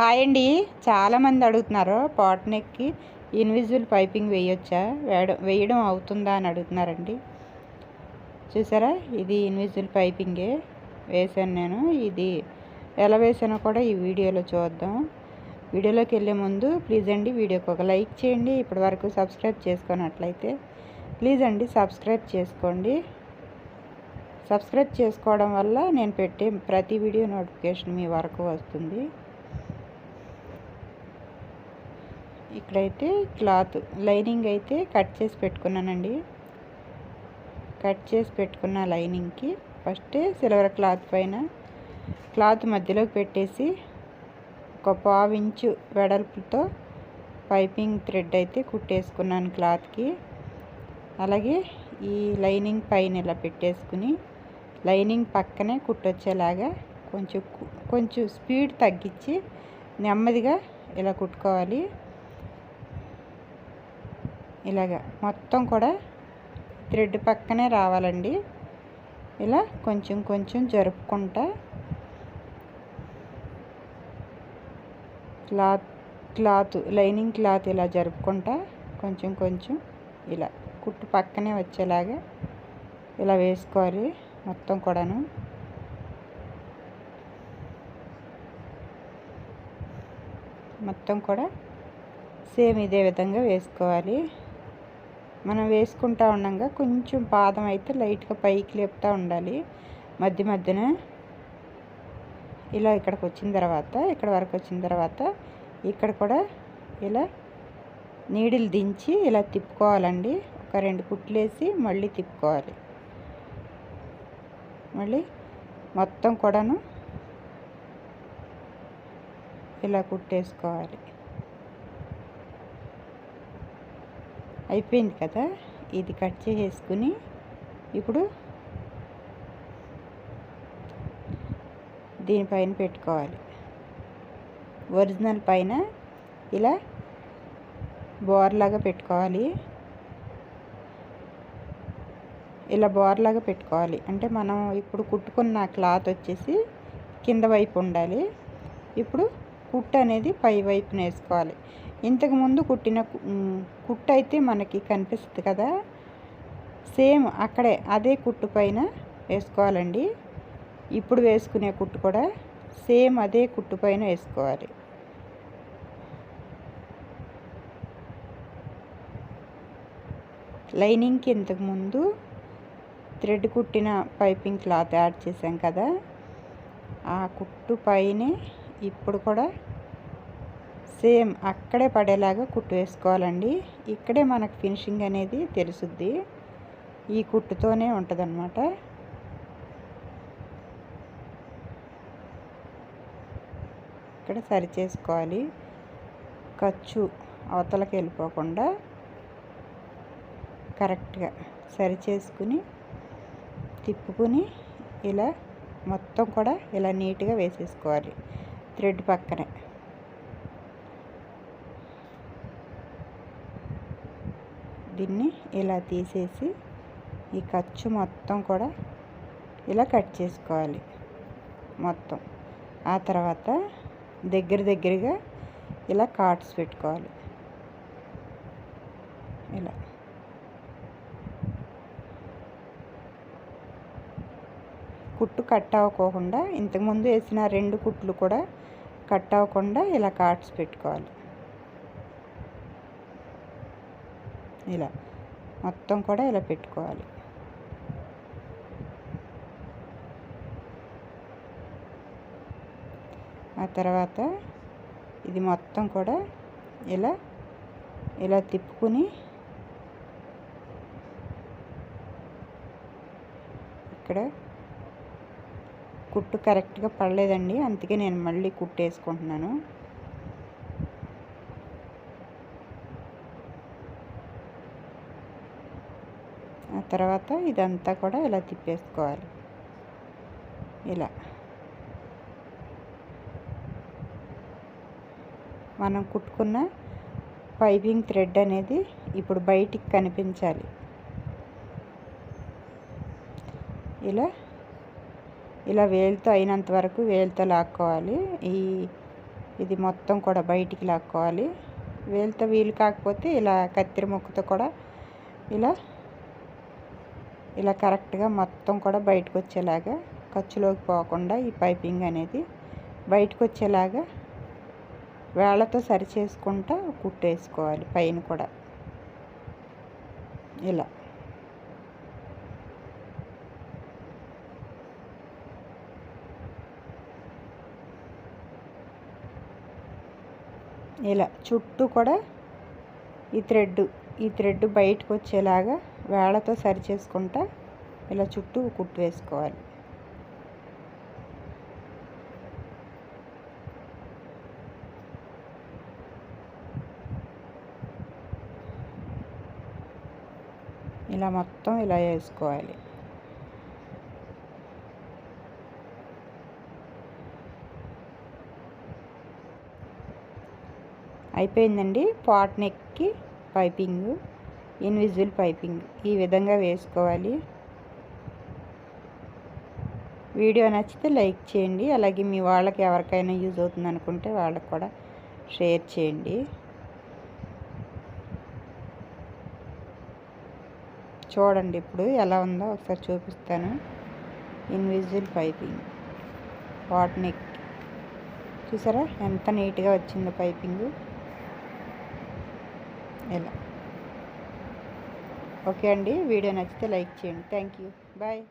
Hi అండి. చాలామంది అడుగుతున్నారు పాట్ నెక్కి ఇన్విజిబుల్ పైపింగ్ వేయొచ్చా? వేయడం వేయడం అవుతుందా అని అడుగుతున్నారండి. చూసారా? ఇది ఇన్విజిబుల్ పైపింగే వేసాను నేను. ఇది ఎలా వేసానో కూడా ఈ వీడియోలో చూద్దాం. వీడియోలోకి వెళ్ళే ముందు ప్లీజ్ అండి వీడియోకి ఒక లైక్ చేయండి. ఇప్పటి వరకు సబ్స్క్రైబ్ చేసుకున్నట్లయితే ప్లీజ్ అండి సబ్స్క్రైబ్ చేసుకోండి. సబ్స్క్రైబ్ చేసుకోవడం వల్ల నేను పెట్టే ప్రతి వీడియో నోటిఫికేషన్ మీ వరకు వస్తుంది. ఇక్కడైతే క్లాత్ లైనింగ్ అయితే కట్ చేసి పెట్టుకున్నానండి. కట్ చేసి పెట్టుకున్న లైనింగ్కి ఫస్ట్ సిల్వర్ క్లాత్ పైన క్లాత్ మధ్యలోకి పెట్టేసి ఒక పావు ఇంచు వెడల్పుతో పైపింగ్ థ్రెడ్ అయితే కుట్టేసుకున్నాను క్లాత్కి. అలాగే ఈ లైనింగ్ పైన ఇలా పెట్టేసుకుని లైనింగ్ పక్కనే కుట్టొచ్చేలాగా కొంచెం కొంచెం స్పీడ్ తగ్గించి నెమ్మదిగా ఇలా కుట్టుకోవాలి. ఇలాగా మొత్తం కూడా థ్రెడ్ పక్కనే రావాలండి. ఇలా కొంచెం కొంచెం జరుపుకుంటా. క్లాత్ క్లాత్ లైనింగ్ క్లాత్ ఇలా జరుపుకుంటా. కొంచెం కొంచెం ఇలా కుట్టు పక్కనే వచ్చేలాగా ఇలా వేసుకోవాలి మొత్తం కూడాను. మొత్తం కూడా సేమ్ ఇదే విధంగా వేసుకోవాలి. మనం వేసుకుంటా ఉండగా కొంచెం పాదం అయితే లైట్గా పైకి లేపుతూ ఉండాలి. మధ్య మధ్యన ఇలా ఇక్కడికి వచ్చిన తర్వాత ఇక్కడ వరకు వచ్చిన తర్వాత ఇక్కడ కూడా ఇలా నీడిలు దించి ఇలా తిప్పుకోవాలండి. ఒక రెండు కుట్లేసి మళ్ళీ తిప్పుకోవాలి. మళ్ళీ మొత్తం కూడాను ఇలా కుట్టేసుకోవాలి. అయిపోయింది కదా? ఇది కట్ చేసేసుకుని ఇప్పుడు దీనిపైన పెట్టుకోవాలి. ఒరిజినల్ పైన ఇలా బోర్లాగా పెట్టుకోవాలి. ఇలా బోర్లాగా పెట్టుకోవాలి. అంటే మనం ఇప్పుడు కుట్టుకున్న క్లాత్ వచ్చేసి కింద వైపు ఉండాలి. ఇప్పుడు కుట్టు అనేది పై వైపున వేసుకోవాలి. ఇంతకుముందు కుట్టిన కుట్టు అయితే మనకి కనిపిస్తుంది కదా. సేమ్ అక్కడే అదే కుట్టు పైన వేసుకోవాలండి. ఇప్పుడు వేసుకునే కుట్టు కూడా సేమ్ అదే కుట్టు పైన వేసుకోవాలి. లైనింగ్కి ఇంతకుముందు థ్రెడ్ కుట్టిన పైపింగ్ క్లాత్ యాడ్ చేసాం కదా. ఆ కుట్టు పైనే ఇప్పుడు కూడా సేమ్ అక్కడే పడేలాగా కుట్టు వేసుకోవాలండి. ఇక్కడే మనకు ఫినిషింగ్ అనేది తెలుసుద్ది. ఈ కుట్టుతోనే ఉంటుందన్నమాట. ఇక్కడ సరి చేసుకోవాలి ఖర్చు అవతలకి వెళ్ళిపోకుండా కరెక్ట్గా సరి చేసుకుని తిప్పుకుని ఇలా మొత్తం కూడా ఇలా నీట్గా వేసేసుకోవాలి. థ్రెడ్ పక్కనే. దీన్ని ఇలా తీసేసి ఈ ఖర్చు మొత్తం కూడా ఇలా కట్ చేసుకోవాలి. మొత్తం. ఆ తర్వాత దగ్గర దగ్గరగా ఇలా కార్డ్స్ పెట్టుకోవాలి. ఇలా. కుట్టు కట్ అవ్వకోకుండా ఇంతకుముందు వేసిన రెండు కుట్లు కూడా కట్ అవ్వకుండా ఇలా కార్డ్స్ పెట్టుకోవాలి. ఇలా మొత్తం కూడా ఇలా పెట్టుకోవాలి. ఆ తర్వాత ఇది మొత్తం కూడా ఇలా ఇలా తిప్పుకుని ఇక్కడ కుట్టు కరెక్ట్గా పడలేదండి. అందుకే నేను మళ్ళీ కుట్టు వేసుకుంటున్నాను ఆ తర్వాత ఇదంతా కూడా ఇలా తిప్పేసుకోవాలి. ఇలా. మనం కుట్టుకున్న పైపింగ్ థ్రెడ్ అనేది ఇప్పుడు బయటికి కనిపించాలి. ఇలా ఇలా వేలుతో అయినంత వరకు వేలుతో లాక్కోవాలి. ఈ ఇది మొత్తం కూడా బయటికి లాక్కోవాలి. వేలుతో వీలు కాకపోతే ఇలా కత్తిరి ముక్కతో కూడా ఇలా ఇలా కరెక్ట్గా మొత్తం కూడా బయటకు వచ్చేలాగా ఖర్చులోకి పోకుండా ఈ పైపింగ్ అనేది బయటకు వచ్చేలాగా వేళ్ళతో సరి చేసుకుంటా కుట్టేసుకోవాలి పైన కూడా. ఇలా. ఇలా. చుట్టూ కూడా ఈ థ్రెడ్ ఈ థ్రెడ్ బయటకు వచ్చేలాగా వేళ్ళతో సరి చేసుకుంటా ఇలా చుట్టూ కుట్టు వేసుకోవాలి. ఇలా మొత్తం ఇలా వేసుకోవాలి. అయిపోయిందండి? పాట్ నెక్కి పైపింగ్. Invisible piping. ఈ విధంగా వేసుకోవాలి. వీడియో నచ్చితే లైక్ చేయండి. అలాగే మీ వాళ్ళకి ఎవరికైనా యూజ్ అవుతుంది అనుకుంటే వాళ్ళకి కూడా షేర్ చేయండి. చూడండి ఇప్పుడు ఎలా ఉందో ఒకసారి చూపిస్తాను. Invisible piping. What neck. చూసారా? ఎంత నీట్గా వచ్చిందో పైపింగ్. ఇలా ఓకే అండి వీడియో నచ్చితే లైక్ చేయండి. Thank you. బాయ్.